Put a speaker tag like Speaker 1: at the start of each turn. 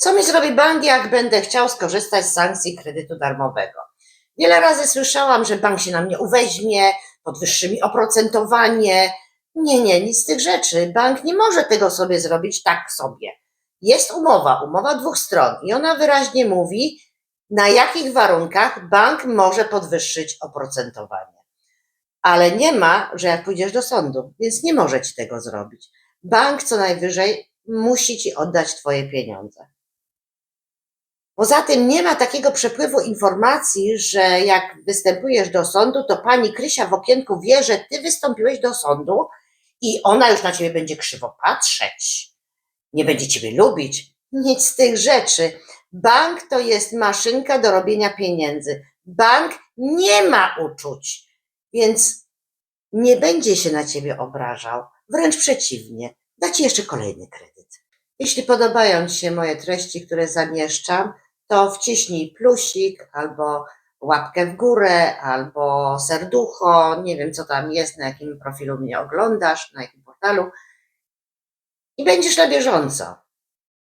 Speaker 1: Co mi zrobi bank, jak będę chciał skorzystać z sankcji kredytu darmowego? Wiele razy słyszałam, że bank się na mnie uweźmie, podwyższy mi oprocentowanie. Nie, nie, nic z tych rzeczy. Bank nie może tego sobie zrobić tak sobie. Jest umowa, umowa dwóch stron i ona wyraźnie mówi, na jakich warunkach bank może podwyższyć oprocentowanie. Ale nie ma, że jak pójdziesz do sądu, więc nie może ci tego zrobić. Bank co najwyżej musi ci oddać twoje pieniądze. Poza tym nie ma takiego przepływu informacji, że jak występujesz do sądu, to pani Krysia w okienku wie, że ty wystąpiłeś do sądu i ona już na ciebie będzie krzywo patrzeć, nie będzie ciebie lubić. Nic z tych rzeczy. Bank to jest maszynka do robienia pieniędzy. Bank nie ma uczuć, więc nie będzie się na ciebie obrażał. Wręcz przeciwnie, da ci jeszcze kolejny kredyt. Jeśli podobają Ci się moje treści, które zamieszczam, to wciśnij plusik albo łapkę w górę, albo serducho, nie wiem co tam jest, na jakim profilu mnie oglądasz, na jakim portalu i będziesz na bieżąco.